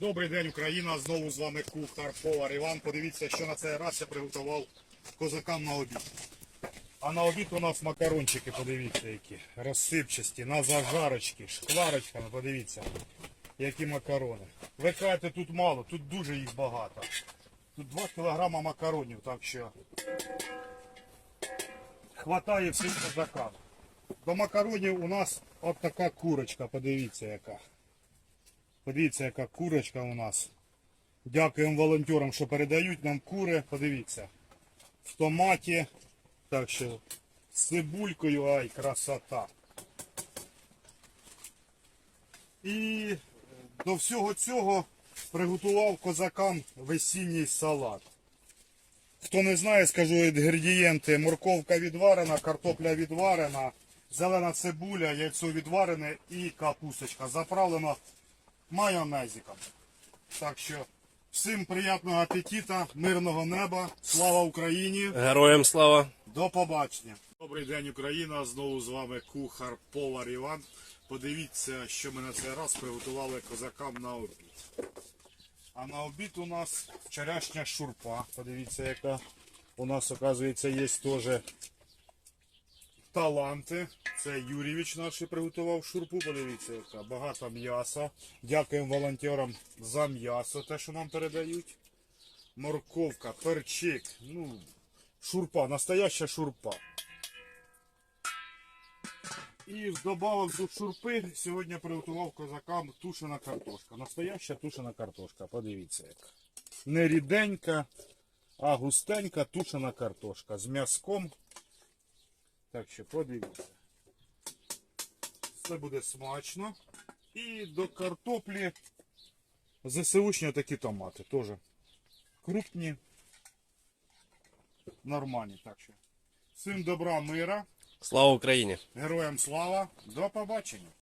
Добрий день, Україна. Знову з вами кухар, повар Іван. Подивіться, що на цей раз я приготував козакам на обід. А на обід у нас макарончики, подивіться, які розсипчасті, на зажарочки, шкварочками, подивіться, які макарони. Ви кажете, тут мало, тут дуже їх багато. Тут 2 кілограма макаронів, так що хватає всім козакам. До макаронів у нас от така курочка, подивіться яка. Подивіться, яка курочка у нас. Дякуємо волонтерам, що передають нам кури. Подивіться. В томаті. Так що з цибулькою, ай, красота. І до всього цього приготував козакам весінній салат. Хто не знає, скажу інгредієнти. Морковка відварена, картопля відварена, зелена цибуля, яйцо відварене і капусточка. Заправлено майонезиком. Так що всім приятного апетита, мирного неба, слава Україні! Героям слава! До побачення. Добрий день, Україна. Знову з вами кухар повар Іван. Подивіться, що ми на цей раз приготували козакам на обід. А на обід у нас вчорашня шурпа. Подивіться, яка у нас, оказується, є теж таланти. Це Юрійович наш приготував шурпу. Подивіться, яка багато м'яса. Дякуємо волонтерам за м'ясо, те, що нам передають. Морковка, перчик. Ну, шурпа, настояща шурпа. І вдобавок до шурпи сьогодні приготував козакам тушена картошка. Настояща тушена картошка, подивіться як. Не ріденька, а густенька тушена картошка з м'язком. Так що подивіться. Це буде смачно. І до картоплі ЗСУшні такі томати. Теж крупні, нормальні. Так що. Всім добра, мира, Слава Україні! героям слава, до побачення.